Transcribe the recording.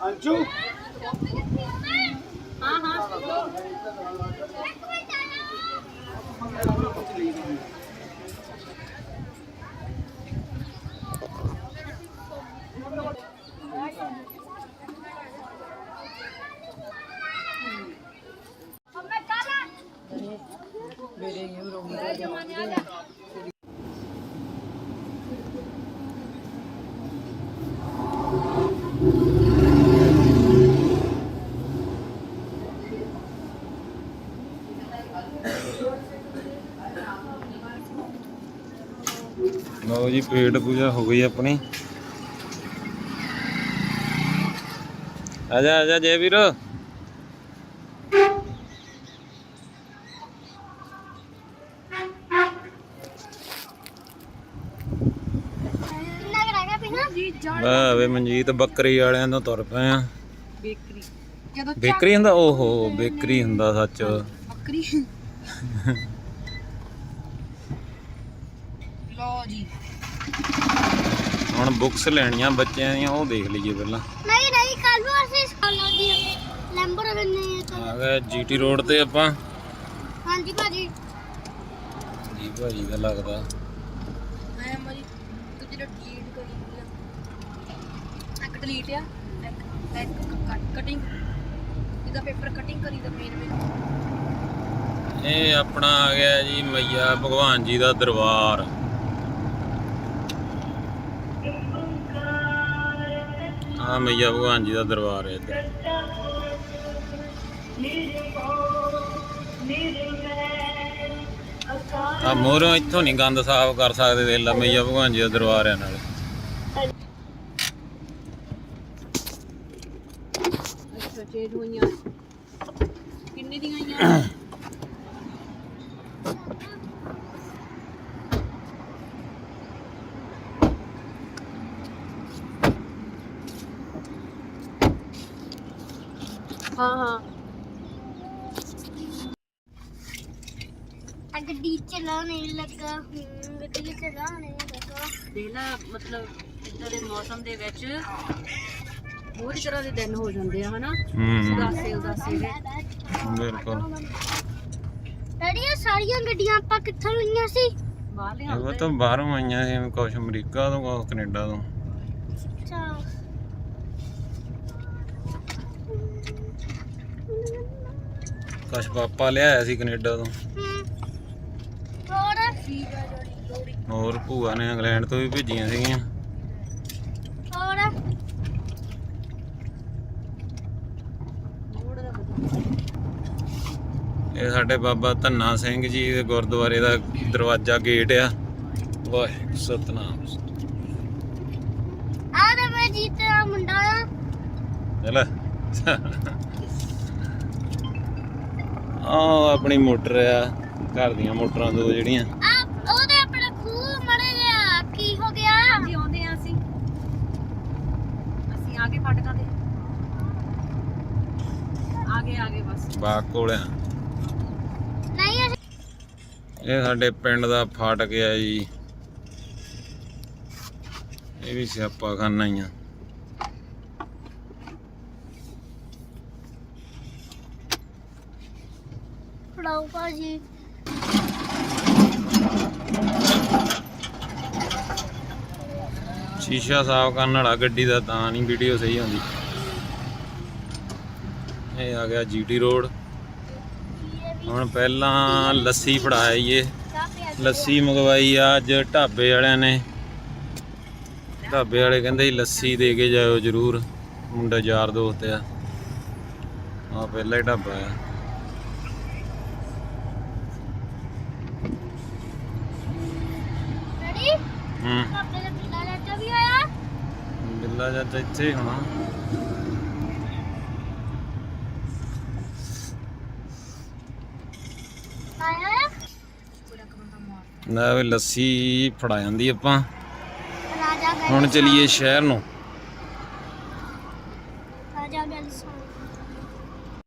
ਅੰਸ਼ੂ ਹਾਂ ਹਾਂ ਲਓ ਜੀ ਪੇਟ ਪੂਜਾ ਹੋ ਗਈ ਆਪਣੀ। ਆਜਾ ਆਜਾ ਜੈ ਵੀਰ। ਜੀ ਵਾਹ ਵੇ ਮਨਜੀਤ ਬੱਕਰੀ ਵਾਲਿਆਂ ਤੋਂ ਤੁਰ ਪਏ ਆ। ਬੇਕਰੀ। ਜਦੋਂ ਬੇਕਰੀ ਹੁੰਦਾ? ਓਹੋ ਬੇਕਰੀ ਹੁੰਦਾ ਸੱਚ। ਬੱਕਰੀ। ਲੋ ਜੀ। ਹੁਣ ਬੁੱਕਸ ਲੈਣੀਆਂ ਬੱਚਿਆਂ ਦੀਆਂ ਉਹ ਦੇਖ ਲਈਏ ਪਹਿਲਾਂ। ਨਹੀਂ ਨਹੀਂ ਕੱਲ ਨੂੰ ਅਸੀਂ ਸਕਾਲਾਂ ਦੀ ਲੈਂਬਰ ਬੰਨੇ ਆ ਗਏ ਜੀਟੀ ਰੋਡ ਤੇ ਆਪਾਂ। ਹਾਂਜੀ ਭਾਜੀ। ਜੀ ਭਾਜੀ ਦਾ ਲੱਗਦਾ। ਮੈਂ ਮਰੀ ਤੂੰ ਜਿਹੜਾ ਡਿਲੀਟ ਕਰੀ ਆ। ਇੱਕ ਡਿਲੀਟ ਆ ਇੱਕ ਇੱਕ ਕਟਿੰਗ ਇਹਦਾ ਪੇਪਰ ਕਟਿੰਗ ਕਰੀ ਦਾ ਮੇਨ ਮੇਨ ਇਹ ਆਪਣਾ ਆ ਗਿਆ ਜੀ ਮਈਆ ਭਗਵਾਨ ਜੀ ਦਾ ਦਰਬਾਰ। ਆ ਮਈਆ ਭਗਵਾਨ ਜੀ ਦਾ ਦਰਬਾਰ ਹੈ ਇੱਧਰ। ਆ ਮੋਰੋਂ ਇੱਥੋਂ ਨਹੀਂ ਗੰਦ ਸਾਫ਼ ਕਰ ਸਕਦੇ ਦੇਖ ਲਾ ਮਈਆ ਭਗਵਾਨ ਜੀ ਦਾ ਦਰਬਾਰ ਹੈ ਨਾਲ। ਅੱਛਾ ਚੇਂਜ ਹੋਈਆਂ ਕਿੰਨੇ ਦੀਆਂ ਆਈਆਂ? ਹਾਂ ਹਾਂ। ਆ ਗੱਡੀ ਚਲਾਉਣੇ ਲੱਗਾ ਹੂੰ ਗੱਡੀ ਚਲਾਉਣੇ ਲੱਗਾ। ਦੇਖ ਲਾ ਮਤਲਬ ਇਦਾਂ ਦੇ ਮੌਸਮ ਦੇ ਵਿੱਚ ਹੋਰ ਹੀ ਤਰ੍ਹਾਂ ਦੇ ਦਿਨ ਹੋ ਜਾਂਦੇ ਆ ਹਨਾ? ਹੂੰ। ਉਦਾਸੇ ਉਦਾਸੇ ਦੇ। ਬਿਲਕੁਲ। ਡੈਡੀ ਇਹ ਸਾਰੀਆਂ ਗੱਡੀਆਂ ਆਪਾਂ ਕਿੱਥੋਂ ਲਈਆਂ ਸੀ? ਬਾਹਰ ਇਹ ਲਿਆਉਂਦੇ ਤਾਂ ਬਾਹਰੋਂ ਆਈਆਂ ਸੀ ਕੁਛ ਅਮਰੀਕਾ ਤੋਂ ਕੁਛ ਕੈਨੇਡਾ ਤੋਂ। ਅੱਛਾ। ਕੁਛ ਪਾਪਾ ਲਿਆਇਆ ਸੀ ਕੈਨੇਡਾ ਤੋਂ। ਹੋਰ? ਭੂਆ ਨੇ ਇੰਗਲੈਂਡ ਤੋਂ ਵੀ ਭੇਜੀਆਂ ਸੀਗੀਆਂ। ਹੋਰ? ਦਾ ਇਹ ਸਾਡੇ ਬਾਬਾ ਧੰਨਾ ਸਿੰਘ ਜੀ ਦੇ ਗੁਰਦੁਆਰੇ ਦਾ ਦਰਵਾਜ਼ਾ ਗੇਟ ਆ। ਵਾਹਿਗੁਰੂ ਸਤਨਾਮ। ਆ ਤੇ ਮੈਂ ਜੀਤ ਦਾ ਮੁੰਡਾ ਆ। ਚਲ। ਆ ਆਪਣੀ ਮੋਟਰ ਆ ਘਰ ਦੀਆਂ ਮੋਟਰਾਂ ਦੋ ਜਿਹੜੀਆਂ। ਆ ਉਹਦੇ ਆਪਣੇ ਖੂਹ ਮੜੇ ਗਿਆ ਕੀ ਹੋ ਗਿਆ? ਜੀ ਆਉਂਦੇ ਆ ਅਸੀਂ। ਅਸੀਂ ਆ ਗਏ ਫਾਟਕਾਂ ਤੇ ਆ ਗਏ ਆ ਗਏ ਬਸ। ਬਾਗ ਕੋਲ ਆ। ਨਹੀਂ ਅਸੀਂ ਇਹ ਸਾਡੇ ਪਿੰਡ ਦਾ ਫਾਟਕ ਆ ਜੀ। ਇਹ ਵੀ ਸਿਆਪਾ ਖਾਨਾ ਹੀ ਆ। ਫੜਾਓ ਭਾਜੀ। ਸ਼ੀਸ਼ਾ ਸਾਫ਼ ਕਰਨ ਵਾਲਾ ਗੱਡੀ ਦਾ ਤਾਂ ਨਹੀਂ ਵੀਡੀਓ ਸਹੀ ਆਉਂਦੀ। ਇਹ ਆ ਗਿਆ ਜੀਟੀ ਰੋਡ ਹੁਣ ਪਹਿਲਾਂ ਲੱਸੀ ਫੜਾਈ ਲੱਸੀ ਮੰਗਵਾਈ ਆ ਅੱਜ ਢਾਬੇ ਵਾਲਿਆਂ ਨੇ। ਢਾਬੇ ਵਾਲੇ ਕਹਿੰਦੇ ਸੀ ਲੱਸੀ ਦੇ ਕੇ ਜਾਇਓ ਜਰੂਰ। ਮੁੰਡਾ ਯਾਰ ਦੋਸਤ ਆ। ਆ ਪਹਿਲਾ ਹੀ ਢਾਬਾ ਆ। ਹੂੰ। ਬਿੱਲਾ ਚਾਚਾ ਇੱਥੇ ਹੋਣਾ। ਨਾ ਵੀ ਲੱਸੀ ਫੜਾ ਜਾਂਦੀ ਆਪਾਂ। ਹੁਣ ਚਲੀਏ ਸ਼ਹਿਰ ਨੂੰ। ਰਾਜਾ ਗੱਲ ਸੁਣ